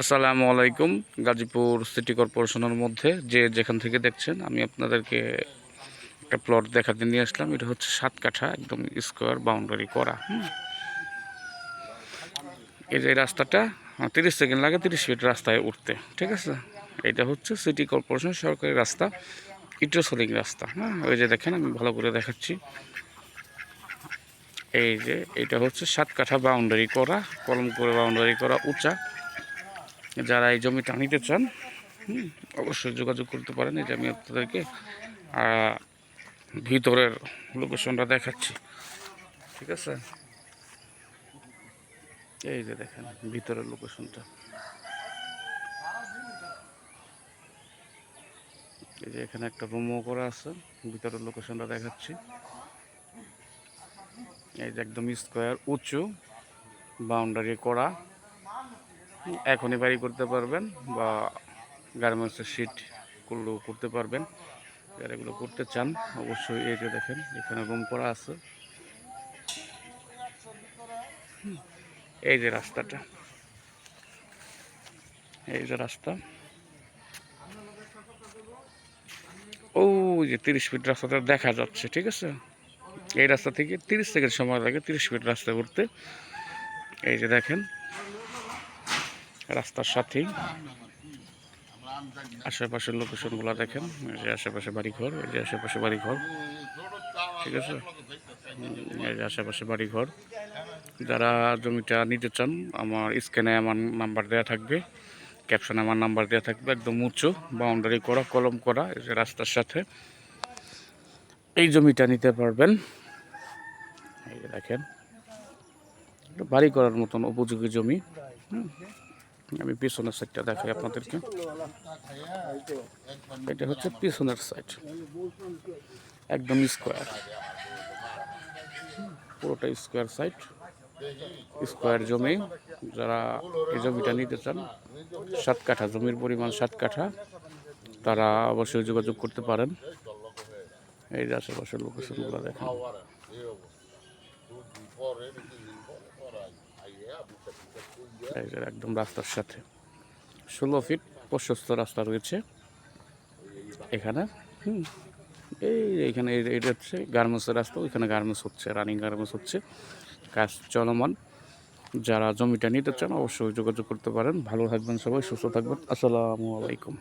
আসসালামু আলাইকুম, গাজীপুর সিটি কর্পোরেশনের মধ্যে যে যেখান থেকে দেখছেন, আমি আপনাদেরকে একটা প্লট দেখাতে নিয়ে আসলাম। এটা হচ্ছে সাত কাঠা একদম স্কোয়ার বাউন্ডারি করা। এই যে রাস্তাটা তিরিশ সেকেন্ড লাগে তিরিশ ফিট রাস্তায় উঠতে, ঠিক আছে? এটা হচ্ছে সিটি কর্পোরেশন সরকারি রাস্তা ইটোসলিং রাস্তা হ্যাঁ। ওই যে দেখেন, আমি ভালো করে দেখাচ্ছি। এই যে, এটা হচ্ছে সাত কাঠা বাউন্ডারি করা, কলম করে বাউন্ডারি করা, উঁচা। যারা এই জমিটা নিতে চান অবশ্যই যোগাযোগ করতে পারেন। যে আমি আপনাদেরকে ভিতরের লোকেশনটা দেখাচ্ছি। ঠিক আছে? এই যে দেখেন, ভিতরের লোকেশনটা। এই যে এখানে একটা রুমও করা আছে, ভিতরের লোকেশনটা দেখাচ্ছি। এই যে একদম স্কোয়ার, উঁচু, বাউন্ডারি করা। এখনই বাড়ি করতে পারবেন বা গার্মেন্টসের শিট করলেও করতে পারবেন। যারা এগুলো করতে চান, অবশ্যই এই যে দেখেন, এখানে রুম করা আছে। এই যে রাস্তাটা। এই যে রাস্তা। ও যে তিরিশ ফিট রাস্তাটা দেখা যাচ্ছে, ঠিক আছে? এই রাস্তা থেকে তিরিশ সেকেন্ড সময় লাগে তিরিশ ফিট রাস্তা ঘুরতে এই যে দেখেন রাস্তার সাথেই আশেপাশের লোকেশনগুলো দেখেন যে আশেপাশে বাড়িঘর, এই যে আশেপাশে বাড়িঘর। ঠিক আছে? এই যে আশেপাশে বাড়িঘর। যারা জমিটা নিতে চান, আমার স্ক্যানে আমার নাম্বার দেওয়া থাকবে, ক্যাপশনে আমার নাম্বার দেওয়া থাকবে, একদম উঁচু, বাউন্ডারি করা, কলম করা, এই যে রাস্তার সাথে। এই জমিটা নিতে পারবেন। দেখেন বাড়ি করার মতন উপযোগী জমি। হুম। আমি পিছনের সাইডটা দেখাই আপনাদেরকে। এটা হচ্ছে পিছনের সাইড একদম স্কোয়ার পুরোটা স্কোয়ার সাইড স্কোয়ার জমি। যারা এই জমিটা নিতে চান, সাত কাঠা, জমির পরিমাণ সাত কাঠা, তারা অবশ্যই যোগাযোগ করতে পারেন। এই যে আশেপাশের লোকেশনগুলো দেখেন। একদম রাস্তার সাথে। ষোলো ফিট প্রশস্ত রাস্তা রয়েছে। এখানে, হুম, এই এখানে এটা হচ্ছে গার্মেন্টসের রাস্তা, ওইখানে গার্মেন্টস হচ্ছে রানিং গার্মেন্টস হচ্ছে। কাজ চলমান। যারা জমিটা নিতে চান অবশ্যই যোগাযোগ করতে পারেন। ভালো থাকবেন সবাই, সুস্থ থাকবেন। আসসালামু আলাইকুম।